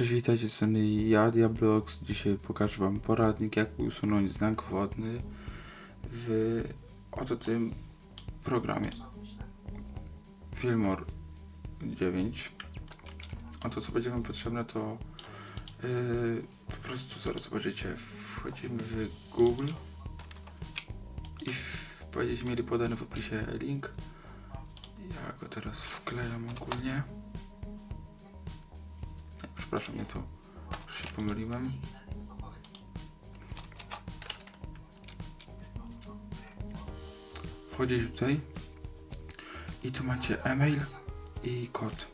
Witajcie z strony ja, Diablox. Dzisiaj pokażę wam poradnik, jak usunąć znak wodny w oto tym programie. Filmor 9. A to co będzie wam potrzebne to yy, po prostu zaraz zobaczycie. Wchodzimy w Google i w, będziecie mieli podany w opisie link. Ja go teraz wklejam ogólnie. Przepraszam, nie tu się pomyliłem. Wchodzicie tutaj i tu macie e-mail i kod.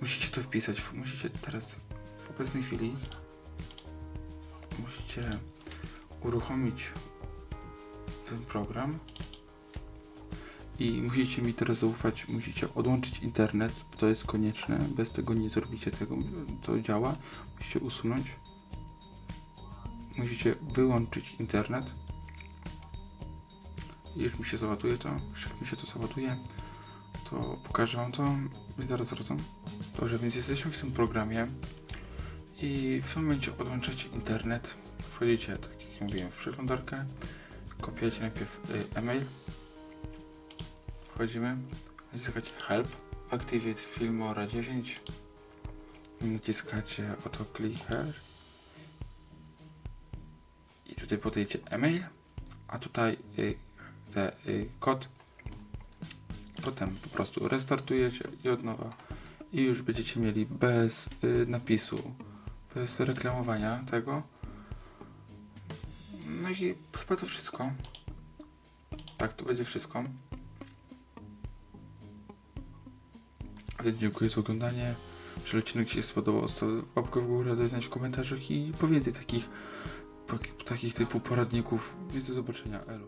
Musicie to wpisać. Musicie teraz w obecnej chwili musicie uruchomić ten program i musicie mi teraz zaufać, musicie odłączyć internet, to jest konieczne, bez tego nie zrobicie tego, to działa, musicie usunąć, musicie wyłączyć internet, już mi się załaduje to, już jak mi się to załaduje, to pokażę wam to, więc zaraz wracam. Dobrze, więc jesteśmy w tym programie. I w tym momencie odłączacie internet, wchodzicie, tak jak mówiłem, w przeglądarkę, kopiujecie najpierw y, e-mail, Wchodzimy, naciskacie Help, Activate Filmora 9, naciskacie oto i tutaj podajecie e-mail, a tutaj y, te, y, kod, potem po prostu restartujecie i od nowa. I już będziecie mieli bez y, napisu, bez reklamowania tego. No i chyba to wszystko. Tak, to będzie wszystko. Dziękuję za oglądanie. Jeżeli odcinek Ci się spodobał, zostaw łapkę w górę, daj znać w komentarzach i powiedzcie takich, takich typu poradników. Więc do zobaczenia. Elo.